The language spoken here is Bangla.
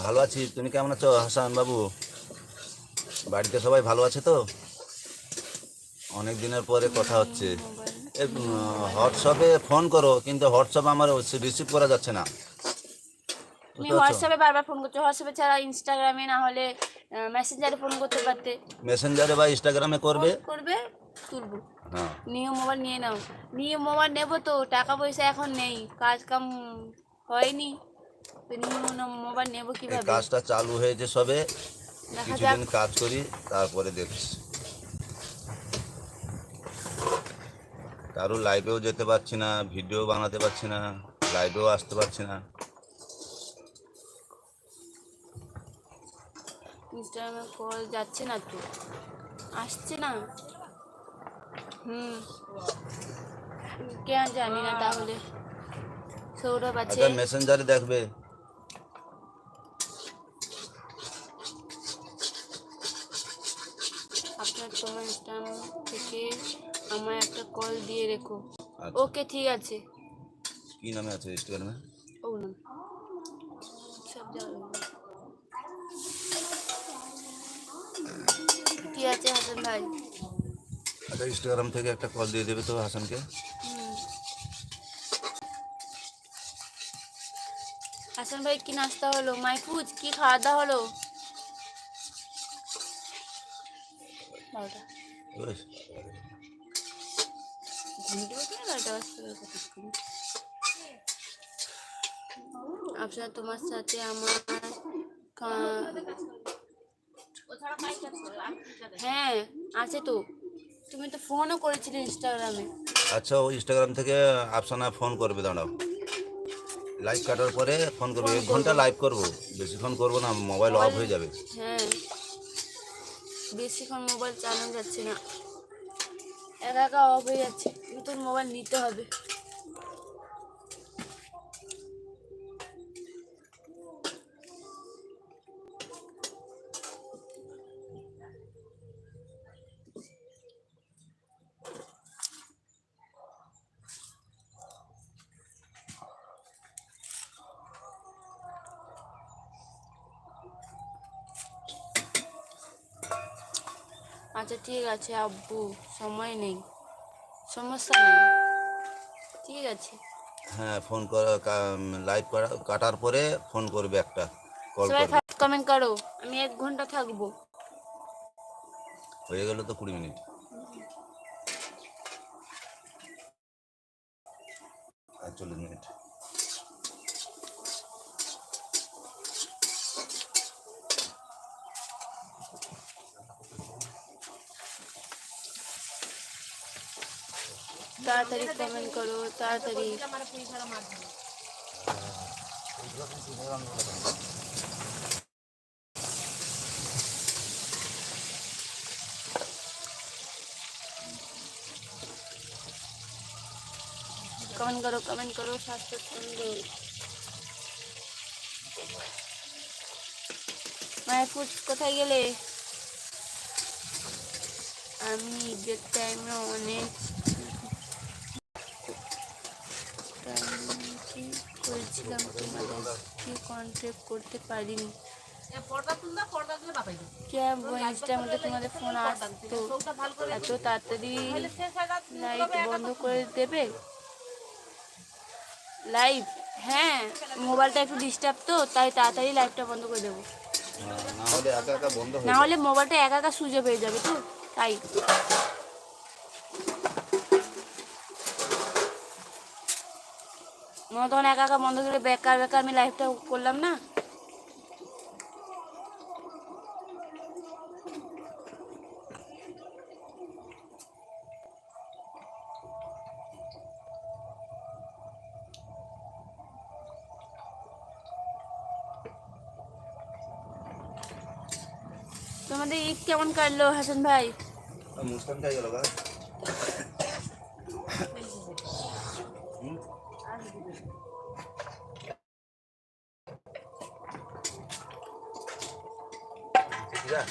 ভালো আছি। তুমি কেমন আছো, হাসান বাবু? বাড়িতে সবাই ভালো আছে তো? অনেক দিনের পরে কথা হচ্ছে। হোয়াটসঅ্যাপে ফোন করো, কিন্তু হোয়াটসঅ্যাপ আমার রিসিভ করা যাচ্ছে না। তুমি হোয়াটসঅ্যাপে বারবার ফোন করছ হোয়াটসঅ্যাপে ছাড়া ইনস্টাগ্রামে না হলে মেসেঞ্জারে ফোন করতে পারতে। মেসেঞ্জারে বা ইনস্টাগ্রামে করবে? করবে তুলবো। হ্যাঁ। নিউ মোবাইল নিয়ে নাও। নিউ মোবাইল নেব তো টাকা পয়সা এখন নেই কাজ কাম হয়নি মোবাইল নেব কীভাবে? কাজটা চালু হয়েছে সবে কিছুদিন কাজ করি তারপরে দেখছি। কারও লাইভেও যেতে পারছি না ভিডিও বানাতে পারছি না লাইভেও আসতে পারছি না। ইনস্টাগ্রামে কল যাচ্ছে না তো। আসছে না? হুম। কে জানি না তাহলে। সৌরভ আছে। আচ্ছা মেসেঞ্জারে দেখবে। আপনার তোমার ইনস্টাগ্রাম থেকে আমার একটা কল দিয়ে রেখো। আচ্ছা। ওকে ঠিক আছে। কি নামে আছে ইনস্টাগ্রামে ও না সব যাবে ঠিক আছে হাসান ভাই আচ্ছা ইনস্টাগ্রাম থেকে একটা কল দিয়ে দেবে তো হাসানকে হুম। হাসান ভাই কি নাস্তা হলো মাইফুজ কি খাওয়া দাওয়া হলো বারোটা বেশ। ঘুমটে উঠে বারোটা বাজতে হবে কতক্ষণ। আফসার তোমার সাথে আমার কা- হ্যাঁ আছে তো। তুমি তো ফোনও করেছিলে ইনস্টাগ্রামে আচ্ছা ও ইনস্টাগ্রাম থেকে আফসানা ফোন করবে দাঁড়াও। লাইভ কাটার পরে ফোন করবে। এক ঘণ্টা লাইভ করব। বেশিক্ষণ করব না মোবাইল অফ হয়ে যাবে। হ্যাঁ। বেশিক্ষণ মোবাইল চালানো যাচ্ছে না। একা একা অফ হয়ে যাচ্ছে। নতুন মোবাইল নিতে হবে। আচ্ছা ঠিক আছে আব্বু সময় নেই। সমস্যা নেই। ঠিক আছে। হ্যাঁ ফোন করা লাইভ করা কাটার পরে ফোন করবে একটা কল সবাই ফার্স্ট কমেন্ট করো আমি এক ঘণ্টা থাকব। হয়ে গেল তো কুড়ি মিনিট। চল্লিশ মিনিট। তাড়াতাড়ি কমেন্ট করো তাড়াতাড়ি কমেন্ট করো কমেন্ট করো স্বাস্থ্য সুন্দর মায়াপুর কোথায় গেলে আমি ঈদের টাইমে অনেক করেছিলাম কি কন্ট্যাক্ট করতে পারিনি। তোমাদের ফোন আসতো। এত তাড়াতাড়ি লাইট বন্ধ করে দেবে। লাইভ হ্যাঁ মোবাইলটা একটু ডিস্টার্ব তো তাই তাড়াতাড়ি লাইভটা বন্ধ করে দেবো। না হলে মোবাইলটা একা একা অফ হয়ে যাবে তো তাই। মনে তখন একা একা বন্ধ করে বেকার বেকার আমি লাইফটা করলাম না। তোমাদের ঈদ কেমন কাটলো হাসান ভাই? মুস্কান গেল গা Yeah.